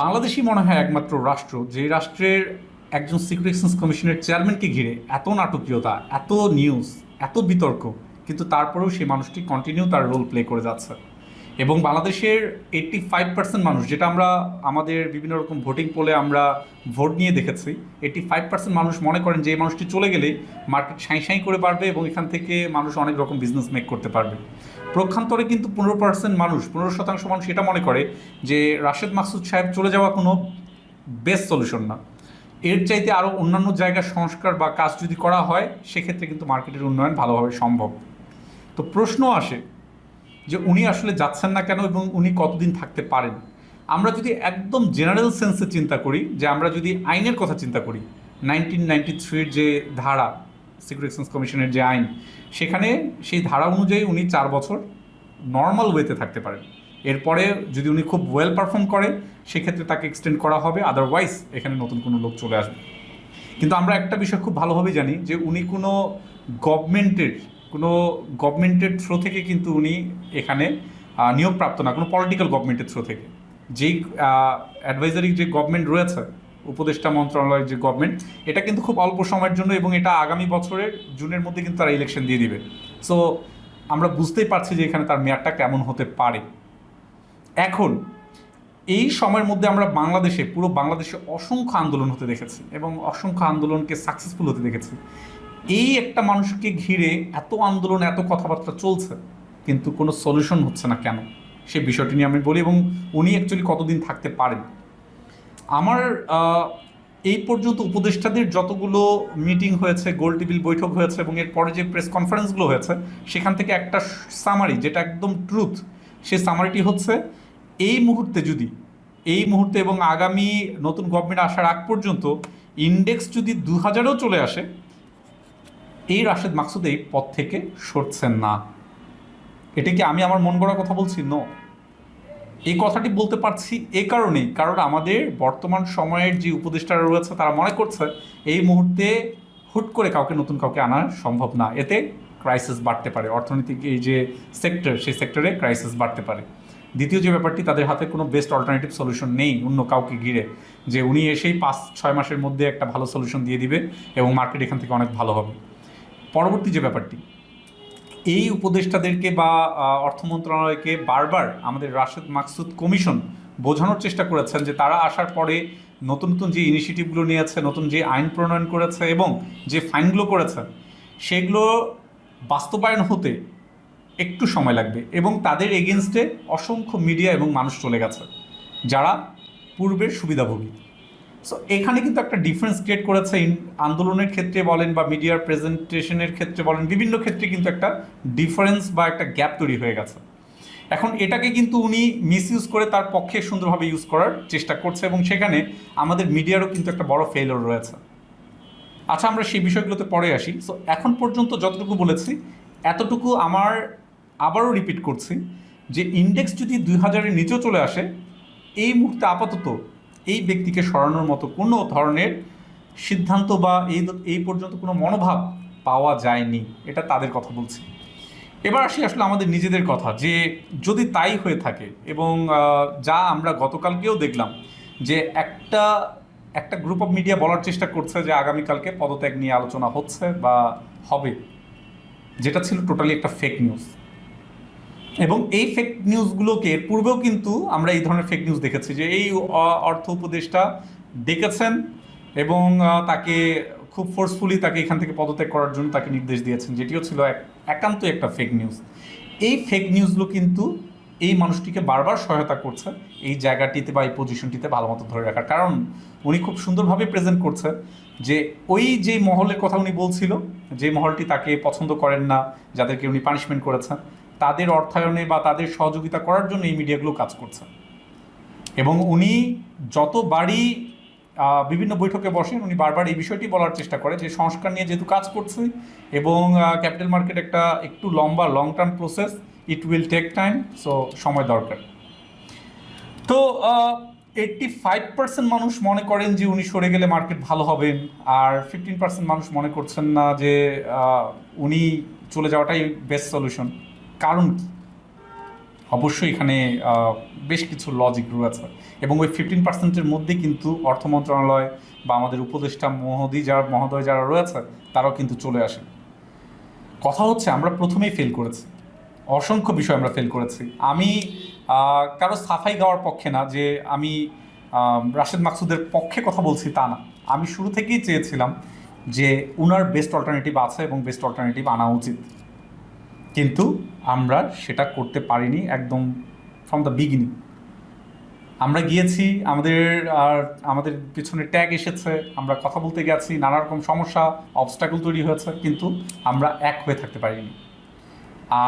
বাংলাদেশই মনে হয় একমাত্র রাষ্ট্র যে রাষ্ট্রের একজন সিকিউরিটি এক্সচেঞ্জ কমিশনের চেয়ারম্যানকে ঘিরে এত নাটকীয়তা, এত নিউজ এত বিতর্ক, কিন্তু তারপরেও সেই মানুষটি কন্টিনিউ তার রোল প্লে করে যাচ্ছে। এবং বাংলাদেশের এইট্টি ফাইভ পার্সেন্ট মানুষ, যেটা আমরা আমাদের বিভিন্ন রকম ভোটিং পোলে আমরা ভোট নিয়ে দেখেছি এইট্টি ফাইভ পার্সেন্ট মানুষ মনে করেন যে এই মানুষটি চলে গেলে মার্কেট সাঁই সাঁই করে বাড়বে এবং এখান থেকে মানুষ অনেক রকম বিজনেস মেক করতে পারবে। প্রক্ষান্তরে কিন্তু পনেরো পার্সেন্ট মানুষ, পনেরো শতাংশ মানুষ এটা মনে করে যে রাশেদ মাকসুদ সাহেব চলে যাওয়া কোনো বেস্ট সলিউশন না। এর চাইতে আরও অন্যান্য জায়গার সংস্কার বা কাজ যদি করা হয়, সেক্ষেত্রে কিন্তু মার্কেটের উন্নয়ন ভালোভাবে সম্ভব। তো প্রশ্ন আসে যে উনি আসলে যাচ্ছেন না কেন এবং উনি কতদিন থাকতে পারেন? আমরা যদি একদম জেনারেল সেন্সে চিন্তা করি, যে আমরা যদি আইনের কথা চিন্তা করি নাইনটিন নাইনটি থ্রির যে ধারা সিকিউরিটি এক্সচেঞ্জ কমিশনের যে আইন, সেখানে সেই ধারা অনুযায়ী উনি চার বছর নর্মাল ওয়েতে থাকতে পারেন। এরপরে যদি উনি খুব ওয়েল পারফর্ম করে, সেক্ষেত্রে তাকে এক্সটেন্ড করা হবে আদারওয়াইজ এখানে নতুন কোনো লোক চলে আসবে। কিন্তু আমরা একটা বিষয় খুব ভালোভাবে জানি যে উনি কোনো গভর্নমেন্টের কোনো গভর্নমেন্টের থ্রো থেকে কিন্তু উনি এখানে নিয়োগপ্রাপ্ত না, কোনো পলিটিক্যাল গভর্নমেন্টের থ্রো থেকে। যেই অ্যাডভাইজারি যে গভর্নমেন্ট রয়েছে উপদেষ্টা মন্ত্রণালয়ের যে গভর্নমেন্ট এটা কিন্তু খুব অল্প সময়ের জন্য এবং এটা আগামী বছরের জুনের মধ্যে কিন্তু তারা ইলেকশন দিয়ে দিবে। সো আমরা বুঝতেই পারছি যে এখানে তার মেয়াদটা কেমন হতে পারে। এখন, এই সময়ের মধ্যে আমরা বাংলাদেশে, পুরো বাংলাদেশে অসংখ্য আন্দোলন হতে দেখেছি এবং অসংখ্য আন্দোলনকে সাকসেসফুল হতে দেখেছি। এই একটা মানুষকে ঘিরে এত আন্দোলন, এত কথাবার্তা চলছে, কিন্তু কোনো সলিউশন হচ্ছে না কেন? সে বিষয়টি নিয়ে আমি বলি এবং উনি অ্যাকচুয়ালি কতদিন থাকতে পারেন? আমার এই পর্যন্ত উপদেষ্টাদের যতগুলো মিটিং হয়েছে, গোল টেবিল বৈঠক হয়েছে এবং এরপরে যে প্রেস কনফারেন্সগুলো হয়েছে, সেখান থেকে একটা সামারি যেটা একদম ট্রুথ সেই সামারিটি হচ্ছে, এই মুহূর্তে যদি, এই মুহূর্তে এবং আগামী নতুন গভর্নমেন্ট আসার আগ পর্যন্ত ইন্ডেক্স যদি দু হাজারেও চলে আসে, এই রাশেদ মাকসুদ এই পথ থেকে সরছেন না। এটা কি আমি আমার মন গড়া কথা বলছি? নো এই কথাটি বলতে পারছি এ কারণেই। কারণ আমাদের বর্তমান সময়ের যে উপদেষ্টারা রয়েছে, তারা মনে করছে এই মুহূর্তে হুট করে কাউকে, নতুন কাউকে আনা সম্ভব না। এতে ক্রাইসিস বাড়তে পারে। অর্থনৈতিক এই যে সেক্টর সেই সেক্টরে ক্রাইসিস বাড়তে পারে। দ্বিতীয় যে ব্যাপারটি, তাদের হাতে কোনো বেস্ট অল্টারনেটিভ সলিউশন নেই, অন্য কাউকে ঘিরে। যে উনি এসেই পাঁচ, ছয় মাসের মধ্যে একটা ভালো সলিউশন দিয়ে দিবে এবং মার্কেট এখান থেকে অনেক ভালো হবে। পরবর্তী যে ব্যাপারটি এই উপদেষ্টাদেরকে বা অর্থ মন্ত্রণালয়কে বারবার আমাদের রাশেদ মাকসুদ কমিশন বোঝানোর চেষ্টা করেছেন যে তারা আসার পরে নতুন নতুন যে ইনিশিয়েটিভগুলো নিয়েছে, নতুন যে আইন প্রণয়ন করেছে এবং যে ফাইনগুলো করেছে, সেগুলো বাস্তবায়ন হতে একটু সময় লাগবে এবং তাদের এগেনস্টে অসংখ্য মিডিয়া এবং মানুষ চলে গেছে, যারা পূর্বের সুবিধাভোগী। সো এখানে কিন্তু একটা ডিফারেন্স ক্রিয়েট করেছে আন্দোলনের ক্ষেত্রে বলেন বা মিডিয়ার প্রেজেন্টেশনের ক্ষেত্রে বলেন, বিভিন্ন ক্ষেত্রে কিন্তু একটা ডিফারেন্স বা একটা গ্যাপ তৈরি হয়ে গেছে। এখন এটাকে কিন্তু উনি মিস ইউজ করে তার পক্ষে সুন্দরভাবে ইউজ করার চেষ্টা করছে এবং সেখানে আমাদের মিডিয়ারও কিন্তু একটা বড় ফেলোর রয়েছে। আচ্ছা আমরা সেই বিষয়গুলোতে পরে আসি। সো এখন পর্যন্ত যতটুকু বলেছি, এতটুকু আমার আবারও রিপিট করছি যে ইন্ডেক্স যদি দুই হাজারের নিচেও চলে আসে, এই মুহূর্তে আপাতত এই ব্যক্তিকে সরানোর মতো কোনো ধরনের সিদ্ধান্ত বা এই এই পর্যন্ত কোনো মনোভাব পাওয়া যায়নি। এটা তাদের কথা বলছি। এবার আসি আসলে আমাদের নিজেদের কথা, যে যদি তাই হয়ে থাকে এবং যা আমরা গতকালকেও দেখলাম যে একটা একটা গ্রুপ অফ মিডিয়া বলার চেষ্টা করছে যে আগামীকালকে পদত্যাগ নিয়ে আলোচনা হচ্ছে বা হবে। যেটা ছিল টোটালি একটা ফেক নিউজ এবং এই ফেক নিউজগুলোকে এর পূর্বেও কিন্তু আমরা এই ধরনের ফেক নিউজ দেখেছি যে এই অর্থ উপদেষ্টা ডেকেছেন এবং তাকে খুব ফোর্সফুলি তাকে এখান থেকে পদত্যাগ করার জন্য তাকে নির্দেশ দিয়েছেন, যেটিও ছিল এক- একান্তই একটা ফেক নিউজ এই ফেক নিউজগুলো কিন্তু এই মানুষটিকে বারবার সহায়তা করছে এই জায়গাটিতে বা এই পজিশনটিতে ভালো মতো ধরে রাখার। কারণ উনি খুব সুন্দরভাবে প্রেজেন্ট করছে যে ওই যে মহলের কথা উনি বলছিল, যে মহলটি তাকে পছন্দ করেন না, যাদেরকে উনি পানিশমেন্ট করেছেন তাদের অর্থায়নে বা তাদের সহযোগিতা করার জন্য এই মিডিয়াগুলো কাজ করছে। এবং উনি যতবারই বিভিন্ন বৈঠকে বসেন, উনি বারবার এই বিষয়টি বলার চেষ্টা করে যে সংস্কার নিয়ে যেহেতু কাজ করছে এবং ক্যাপিটাল মার্কেট একটা একটু লম্বা long term process it will take time so সময় দরকার। তো এইট্টি ফাইভ পার্সেন্ট মানুষ মনে করেন যে উনি সরে গেলে মার্কেট ভালো হবেন, আর ফিফটিন পার্সেন্ট মানুষ মনে করছেন না যে উনি চলে যাওয়াটাই বেস্ট সলিউশন কারণ কি? অবশ্যই এখানে বেশ কিছু লজিক রয়েছে এবং ওই ফিফটিন পার্সেন্টের মধ্যে কিন্তু অর্থ মন্ত্রণালয় বা আমাদের উপদেষ্টা মহোদী যারা, মহোদয় যারা রয়েছে, তারাও কিন্তু চলে আসেন কথা হচ্ছে আমরা প্রথমেই ফেল করেছি। অসংখ্য বিষয় আমরা ফেল করেছি। আমি কারও সাফাই গাওয়ার পক্ষে না যে আমি রাশেদ মাকসুদের পক্ষে কথা বলছি তা না। আমি শুরু থেকেই চেয়েছিলাম যে উনার বেস্ট অল্টারনেটিভ আছে এবং বেস্ট অল্টারনেটিভ আনা উচিত। কিন্তু আমরা সেটা করতে পারিনি একদম ফ্রম দ্য বিগিনিং আমরা গিয়েছি, আমাদের আর আমাদের পিছনে ট্যাগ এসেছে, আমরা কথা বলতে গেছি, নানা রকম সমস্যা অবস্টাকল তৈরি হয়েছে, কিন্তু আমরা এক হয়ে থাকতে পারিনি।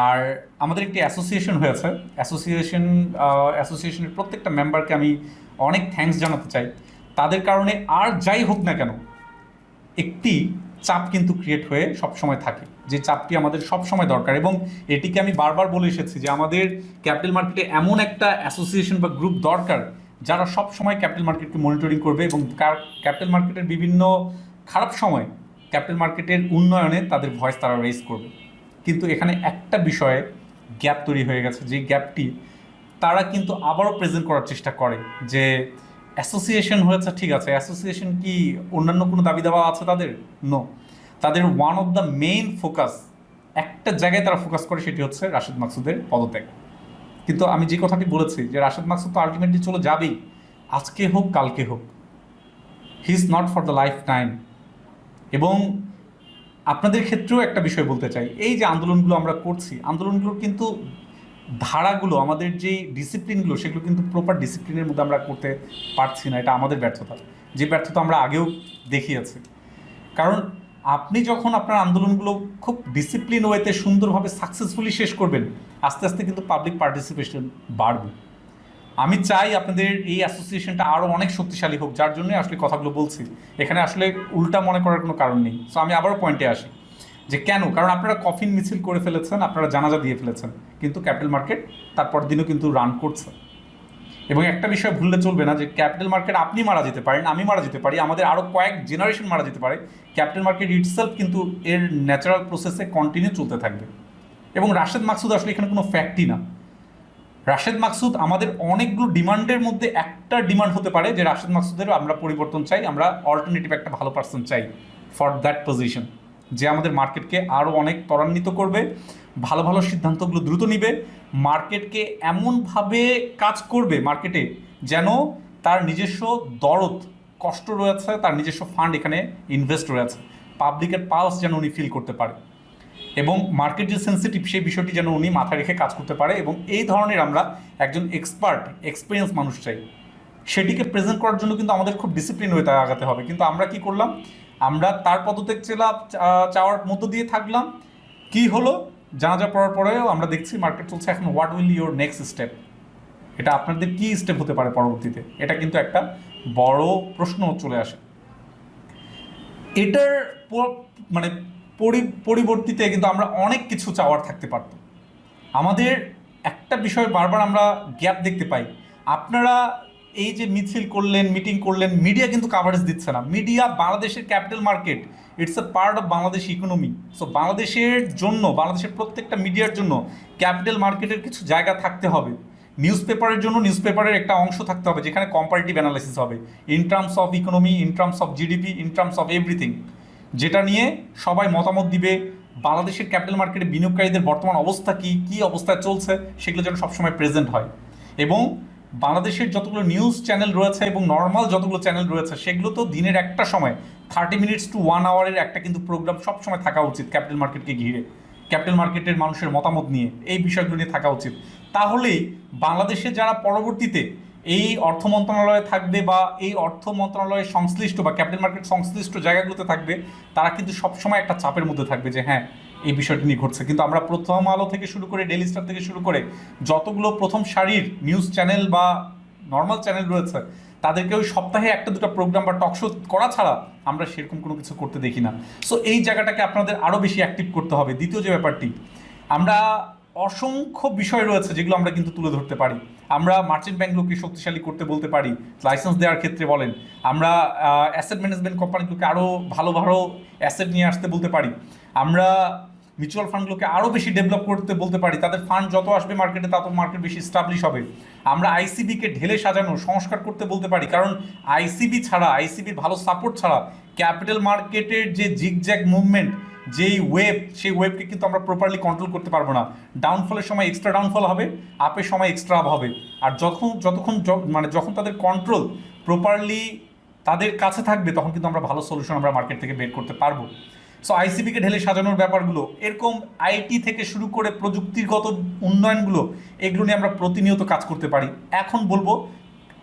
আর আমাদের একটি অ্যাসোসিয়েশন হয়েছে। অ্যাসোসিয়েশন অ্যাসোসিয়েশনের প্রত্যেকটা মেম্বারকে আমি অনেক থ্যাঙ্কস জানাতে চাই। তাদের কারণে আর যাই হোক না কেন, একটি চাপ কিন্তু ক্রিয়েট হয়ে সবসময় থাকে। যে চাপটি আমাদের সবসময় দরকার এবং এটিকে আমি বারবার বলে এসেছি যে আমাদের ক্যাপিটাল মার্কেটে এমন একটা অ্যাসোসিয়েশন বা গ্রুপ দরকার যারা সব সময় ক্যাপিটাল মার্কেটকে মনিটরিং করবে এবং ক্যাপিটাল মার্কেটের বিভিন্ন খারাপ সময় ক্যাপিটাল মার্কেটের উন্নয়নে তাদের ভয়েস তারা রেজ করবে। কিন্তু এখানে একটা বিষয়ে গ্যাপ তৈরি হয়ে গেছে, যে গ্যাপটি তারা কিন্তু আবারও প্রেজেন্ট করার চেষ্টা করে যে অ্যাসোসিয়েশন হয়েছে, ঠিক আছে। অ্যাসোসিয়েশন কি অন্যান্য কোনো দাবি দাওয়া আছে তাদের? নো তাদের one of the main focus একটা জায়গায় তারা ফোকাস করে সেটি হচ্ছে রাশেদ মাকসুদের পদত্যাগ। কিন্তু আমি যে কথাটি বলেছি যে রাশেদ মাকসুদ তো আলটিমেটলি চলে যাবেই, আজকে হোক, কালকে হোক। He is not for the lifetime এবং আপনাদের ক্ষেত্রেও একটা বিষয় বলতে চাই, এই যে আন্দোলনগুলো আমরা করছি, আন্দোলনগুলোর কিন্তু ধারাগুলো, আমাদের যে ডিসিপ্লিনগুলো সেগুলো কিন্তু প্রপার ডিসিপ্লিনের মধ্যে আমরা করতে পারছি না, এটা আমাদের ব্যর্থতা। যে ব্যর্থতা আমরা আগেও দেখিয়েছি। কারণ আপনি যখন আপনার আন্দোলনগুলো খুব ডিসিপ্লিন ওয়েতে সুন্দরভাবে সাকসেসফুলি শেষ করবেন, আস্তে আস্তে কিন্তু পাবলিক পার্টিসিপেশন বাড়বে। আমি চাই আপনাদের এই অ্যাসোসিয়েশনটা আরও অনেক শক্তিশালী হোক, যার জন্যই আসলে কথাগুলো বলছি। এখানে আসলে উল্টা মনে করার কোনো কারণ নেই। সো আমি আবারও পয়েন্টে আসি। যে কেন? কারণ আপনারা কফিন মিছিল করে ফেলেছেন, আপনারা জানাজা দিয়ে ফেলেছেন, কিন্তু ক্যাপিটাল মার্কেট তারপর দিনও কিন্তু রান করছে। এবং একটা বিষয় ভুললে চলবে না যে ক্যাপিটাল মার্কেট আপনি মারা যেতে পারেন, আমি মারা যেতে পারি, আমাদের আরও কয়েক জেনারেশন মারা যেতে পারে। ক্যাপিটাল মার্কেট ইটসেলফ কিন্তু এর ন্যাচারাল প্রসেসে কন্টিনিউ চলতে থাকবে। এবং রাশেদ মাকসুদ আসলে এখানে কোনো ফ্যাক্টই না। রাশেদ মাকসুদ আমাদের অনেকগুলো ডিমান্ডের মধ্যে একটা ডিমান্ড হতে পারে যে রাশেদ মাকসুদের আমরা পরিবর্তন চাই, আমরা অল্টারনেটিভ একটা ভালো পার্সন চাই ফর দ্যাট পজিশন যে আমাদের মার্কেটকে আরও অনেক ত্বরান্বিত করবে, ভালো ভালো সিদ্ধান্তগুলো দ্রুত নিবে, মার্কেটকে এমনভাবে কাজ করবে মার্কেটে যেন তার নিজস্ব দরদ, কষ্ট রয়েছে, তার নিজস্ব ফান্ড এখানে ইনভেস্ট রয়েছে পাবলিকের পালস যেন উনি ফিল করতে পারে এবং মার্কেট যে সেন্সিটিভ সেই বিষয়টি যেন উনি মাথায় রেখে কাজ করতে পারে এবং এই ধরনের আমরা একজন এক্সপার্ট এক্সপিরিয়েন্স মানুষ চাই। সেটিকে প্রেজেন্ট করার জন্য কিন্তু আমাদের খুব ডিসিপ্লিন হয়ে আগাতে হবে। কিন্তু আমরা কি করলাম? আমরা তার পদত্যাগ চেলা চাওয়ার মধ্য দিয়ে থাকলাম। কি হলো? জানাজা পড়ার পরেও আমরা দেখছি মার্কেট চলছে এখন what will your next step এটা আপনাদের কি স্টেপ হতে পারে পরবর্তীতে? এটা কিন্তু একটা বড় প্রশ্ন চলে আসে। এটার মানে পরি- পরিবর্তিতে কিন্তু আমরা অনেক কিছু চাওয়ার থাকতে পারত। আমাদের একটা বিষয় বারবার আমরা গ্যাপ দেখতে পাই। আপনারা এই যে মিছিল করলেন, মিটিং করলেন মিডিয়া কিন্তু কাভারেজ দিচ্ছে না। মিডিয়া বাংলাদেশের capital market it's a part of Bangladesh economy so বাংলাদেশের জন্য, বাংলাদেশের প্রত্যেকটা মিডিয়ার জন্য ক্যাপিটাল মার্কেটের কিছু জায়গা থাকতে হবে। নিউজ পেপারের জন্য নিউজ পেপারের একটা অংশ থাকতে হবে, যেখানে কম্পারেটিভ অ্যানালাইসিস হবে। In terms of economy in terms of GDP in terms of everything যেটা নিয়ে সবাই মতামত দিবে, বাংলাদেশের ক্যাপিটাল মার্কেটে বিনিয়োগকারীদের বর্তমান অবস্থা কি কি অবস্থায় চলছে, সেগুলো যেন সবসময় প্রেজেন্ট হয়। এবং বাংলাদেশের যতগুলো নিউজ চ্যানেল রয়েছে এবং নর্মাল যতগুলো চ্যানেল রয়েছে, সেগুলো তো দিনের একটা সময় থার্টি মিনিটস টু ওয়ান আওয়ারের একটা কিন্তু প্রোগ্রাম সবসময় থাকা উচিত ক্যাপিটাল মার্কেটকে ঘিরে ক্যাপিটাল মার্কেটের মানুষের মতামত নিয়ে, এই বিষয়গুলো নিয়ে থাকা উচিত। তাহলেই বাংলাদেশে যারা পরবর্তীতে এই অর্থ মন্ত্রণালয়ে থাকবে বা এই অর্থ মন্ত্রণালয়ে সংশ্লিষ্ট বা ক্যাপিটাল মার্কেট সংশ্লিষ্ট জায়গাগুলোতে থাকবে, তারা কিন্তু সবসময় একটা চাপের মধ্যে থাকবে যে হ্যাঁ এই বিষয়টি নিয়ে ঘটছে। কিন্তু আমরা প্রথম আলো থেকে শুরু করে ডেলি স্টার থেকে শুরু করে যতগুলো প্রথম সারির নিউজ চ্যানেল বা নর্মাল চ্যানেল রয়েছে তাদেরকে ওই সপ্তাহে একটা দুটো প্রোগ্রাম বা টক শো করা ছাড়া আমরা সেরকম কোনো কিছু করতে দেখি না। সো এই জায়গাটাকে আপনাদের আরও বেশি অ্যাক্টিভ করতে হবে। দ্বিতীয় যে ব্যাপারটি, আমরা অসংখ্য বিষয় রয়েছে যেগুলো আমরা কিন্তু তুলে ধরতে পারি। আমরা মার্চেন্ট ব্যাংকগুলোকে শক্তিশালী করতে বলতে পারি লাইসেন্স দেওয়ার ক্ষেত্রে বলেন। আমরা অ্যাসেট ম্যানেজমেন্ট কোম্পানিগুলোকে আরও ভালো ভালো অ্যাসেট নিয়ে আসতে বলতে পারি। আমরা মিউচুয়াল ফান্ডগুলোকে আরও বেশি ডেভেলপ করতে বলতে পারি। তাদের ফান্ড যত আসবে মার্কেটে তত মার্কেট বেশি স্টাবলিশ হবে। আমরা আইসিবিকে ঢেলে সাজানো, সংস্কার করতে বলতে পারি। কারণ আইসিবি ছাড়া আইসিবির ভালো সাপোর্ট ছাড়া ক্যাপিটাল মার্কেটের যে জিগজ্যাগ মুভমেন্ট যেই ওয়েব সেই ওয়েবকে কিন্তু আমরা প্রপারলি কন্ট্রোল করতে পারব না। ডাউনফলের সময় এক্সট্রা ডাউনফল হবে আপের সময় এক্সট্রা আপ হবে। আর যখন, যতক্ষণ মানে যখন তাদের কন্ট্রোল প্রপারলি তাদের কাছে থাকবে, তখন কিন্তু আমরা ভালো সলিউশন আমরা মার্কেট থেকে বের করতে পারব। সো আইসিবিকে ঢেলে সাজানোর ব্যাপারগুলো, এরকম আইটি থেকে শুরু করে প্রযুক্তিগত উন্নয়নগুলো, এগুলো নিয়ে আমরা প্রতিনিয়ত কাজ করতে পারি। এখন বলব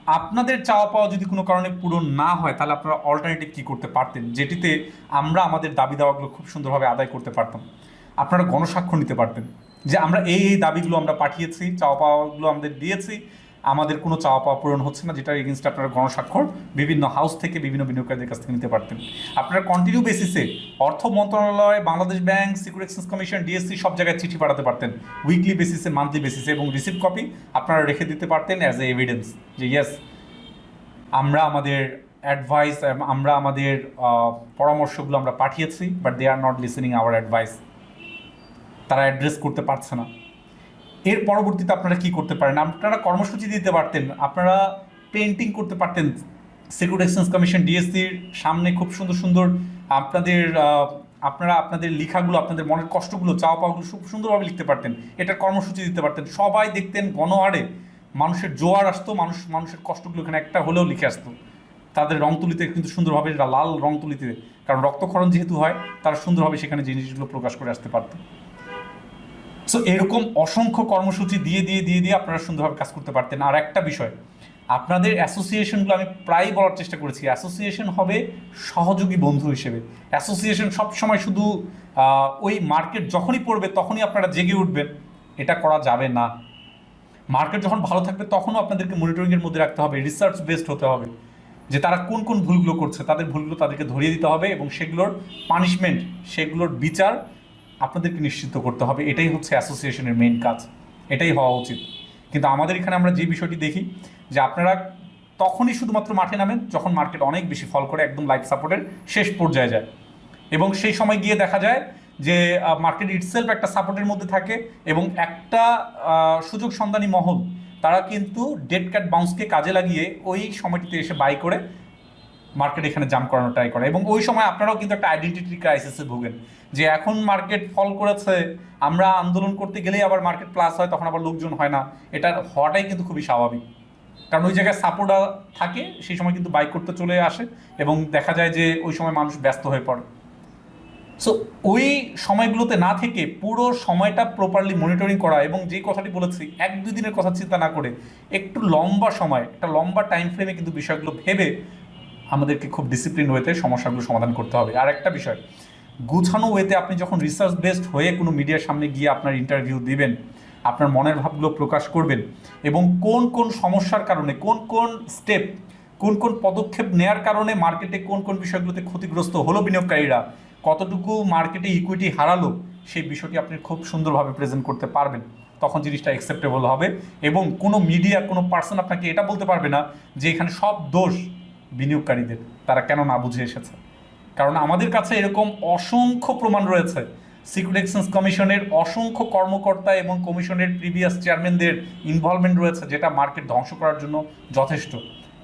আপনাদের চাওয়া পাওয়া যদি কোনো কারণে পূরণ না হয়, তাহলে আপনারা অল্টারনেটিভ কী করতে পারতেন? যেটিতে আমরা আমাদের দাবি দাওয়াগুলো খুব সুন্দরভাবে আদায় করতে পারতাম। আপনারা গণস্বাক্ষর নিতে পারতেন যে আমরা এই এই দাবিগুলো আমরা পাঠিয়েছি, চাওয়া পাওয়াগুলো আমাদের দিয়েছি আমাদের কোনো চাওয়া পাওয়া পূরণ হচ্ছে না, যেটা এগেনস্ট আপনারা গণস্বাক্ষর, বিভিন্ন হাউস থেকে বিভিন্ন বিনিয়োগকারীদের কাছ থেকে নিতে পারতেন। আপনারা কন্টিনিউ বেসিসে অর্থ মন্ত্রণালয়, Bangladesh bank security exchange commission DSC সব জায়গায় চিঠি পাঠাতে পারতেন। উইকলি বেসিসে মান্থলি বেসিসে এবং রিসিভ কপি আপনারা রেখে দিতে পারতেন অ্যাজ এ এভিডেন্স যে ইয়েস আমরা আমাদের অ্যাডভাইস আমরা আমাদের পরামর্শগুলো আমরা পাঠিয়েছি but they are not listening our advice তারা অ্যাড্রেস করতে পারছে না। এর পরবর্তীতে আপনারা কি করতে পারেন? আপনারা কর্মসূচি দিতে পারতেন, আপনারা পেন্টিং করতে পারতেন সিকিউরিটি এক্সচেঞ্জ কমিশন ডিএসসির সামনে খুব সুন্দর সুন্দর আপনাদের আপনারা আপনাদের লেখাগুলো, আপনাদের মনের কষ্টগুলো চাওয়া পাওয়াগুলো খুব সুন্দরভাবে লিখতে পারতেন, এটার কর্মসূচি দিতে পারতেন। সবাই দেখতেন গণহারে, মানুষের জোয়ার আসতো, মানুষ, মানুষের কষ্টগুলো এখানে একটা হলেও লিখে আসতো। তাদের রং তুলিতে কিন্তু সুন্দরভাবে লাল রং তুলিতে, কারণ রক্তক্ষরণ যেহেতু হয়, তারা সুন্দরভাবে সেখানে জিনিসগুলো প্রকাশ করে আসতে পারতো। সো এরকম অসংখ্য কর্মসূচি দিয়ে দিয়ে দিয়ে দিয়ে আপনারা সুন্দরভাবে কাজ করতে পারতেন। আর একটা বিষয়, আপনাদের অ্যাসোসিয়েশনগুলো আমি প্রায় বলার চেষ্টা করেছি। অ্যাসোসিয়েশন হবে সহযোগী বন্ধু হিসেবে। অ্যাসোসিয়েশন সবসময় শুধু ওই মার্কেট যখনই পড়বে তখনই আপনারা জেগে উঠবেন। এটা করা যাবে না। মার্কেট যখন ভালো থাকবে তখনও আপনাদেরকে মনিটরিংয়ের মধ্যে রাখতে হবে। রিসার্চ বেসড হতে হবে। যে তারা কোন কোন ভুলগুলো করছে, তাদের ভুলগুলো তাদেরকে ধরিয়ে দিতে হবে এবং সেগুলোর পানিশমেন্ট সেগুলোর বিচার আপনাদেরকে নিশ্চিত করতে হবে, এটাই হচ্ছে অ্যাসোসিয়েশনের মেইন কাজ, এটাই হওয়া উচিত। কিন্তু আমাদের এখানে আমরা যে বিষয়টি দেখি, যে আপনারা তখনই শুধুমাত্র মাঠে নামেন যখন মার্কেট অনেক বেশি ফল করে, একদম লাইফ সাপোর্টের শেষ পর্যায়ে যায়। এবং সেই সময় গিয়ে দেখা যায় যে মার্কেট ইটসেলফ একটা সাপোর্টের মধ্যে থাকে এবং একটা সুযোগ সন্ধানী মহল, তারা কিন্তু ডেট ক্যাট বাউন্সকে কাজে লাগিয়ে ওই সময়টিতে এসে বাই করে মার্কেট এখানে জাম করানোর ট্রাই করে। এবং ওই সময় আপনারাও কিন্তু একটা আইডেন্টিটি ক্রাইসিসে ভোগেন, যে এখন মার্কেট ফল করেছে, আমরা আন্দোলন করতে গেলেই আবার মার্কেট প্লাস হয়, তখন আবার লোকজন হয় না। এটা হওয়াটাই কিন্তু খুবই স্বাভাবিক। কারণ ওই জায়গায় সাপোর্ট থাকে, সেই সময় কিন্তু বাইক করতে চলে আসে এবং দেখা যায় যে ওই সময় মানুষ ব্যস্ত হয়ে পড়ে। সো ওই সময়গুলোতে না থেকে পুরো সময়টা প্রপারলি মনিটরিং করা এবং যে কথাটি বলেছি, এক দুই দিনের কথা চিন্তা না করে একটু লম্বা সময়, একটা লম্বা টাইম ফ্রেমে কিন্তু বিষয়গুলো ভেবে আমাদেরকে খুব ডিসিপ্লিন ওয়েতে সমস্যাগুলো সমাধান করতে হবে। আর একটা বিষয়, গুছানো ওয়েতে আপনি যখন রিসার্চ বেসড হয়ে কোনো মিডিয়ার সামনে গিয়ে আপনার ইন্টারভিউ দিবেন, আপনার মনের ভাবগুলো প্রকাশ করবেন এবং কোন কোন সমস্যার কারণে, কোন কোন স্টেপ কোন কোন পদক্ষেপ নেয়ার কারণে মার্কেটে কোন কোন বিষয়গুলোতে ক্ষতিগ্রস্ত হলো বিনিয়োগকারীরা, কতটুকু মার্কেটে ইকুইটি হারালো, সেই বিষয়টি আপনি খুব সুন্দরভাবে প্রেজেন্ট করতে পারবেন। তখন জিনিসটা অ্যাকসেপ্টেবল হবে এবং কোনো মিডিয়া কোনো পার্সন আপনাকে এটা বলতে পারবে না যে এখানে সব দোষ বিনিয়োগকারীদের, তারা কেন না বুঝে এসেছে? কারণ আমাদের কাছে এরকম অসংখ্য প্রমাণ রয়েছে। সিকিউরিটি এক্সচেঞ্জ কমিশনের অসংখ্য কর্মকর্তা এবং কমিশনের প্রিভিয়াস চেয়ারম্যানদের ইনভলভমেন্ট রয়েছে, যেটা মার্কেট ধ্বংস করার জন্য যথেষ্ট।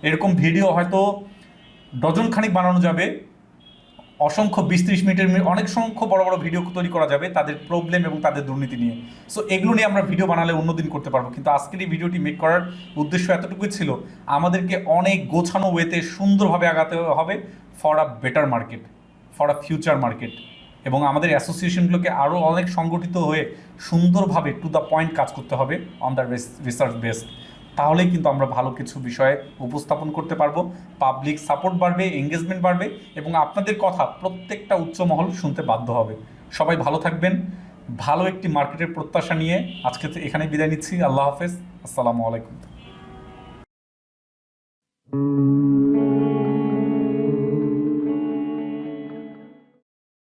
এরকম ভিডিও হয়তো ডজন খানিক বানানো যাবে অসংখ্য বিশ ত্রিশ মিনিটের অনেক সংখ্য বড় বড় ভিডিও তৈরি করা যাবে তাদের প্রবলেম এবং তাদের দুর্নীতি নিয়ে। সো এগুলো নিয়ে আমরা ভিডিও বানালে অন্যদিন করতে পারব। কিন্তু আজকের এই ভিডিওটি মেক করার উদ্দেশ্য এতটুকুই ছিল, আমাদেরকে অনেক গোছানো ওয়েতে সুন্দরভাবে আগাতে হবে for a better market for a future market এবং আমাদের অ্যাসোসিয়েশনগুলোকে আরও অনেক সংগঠিত হয়ে সুন্দরভাবে টু দ্য পয়েন্ট কাজ করতে হবে অন দ্য রিসার্চ বেসড তাহলেই কিন্তু আমরা ভালো কিছু বিষয়ে উপস্থাপন করতে পারব। পাবলিক সাপোর্ট বাড়বে এঙ্গেজমেন্ট বাড়বে এবং আপনাদের কথা প্রত্যেকটা উচ্চ মহল শুনতে বাধ্য হবে। সবাই ভালো থাকবেন। ভালো একটি মার্কেটের প্রত্যাশা নিয়ে আজকে এখানে বিদায় নিচ্ছি। আল্লাহ হাফেজ। আসসালামু আলাইকুম।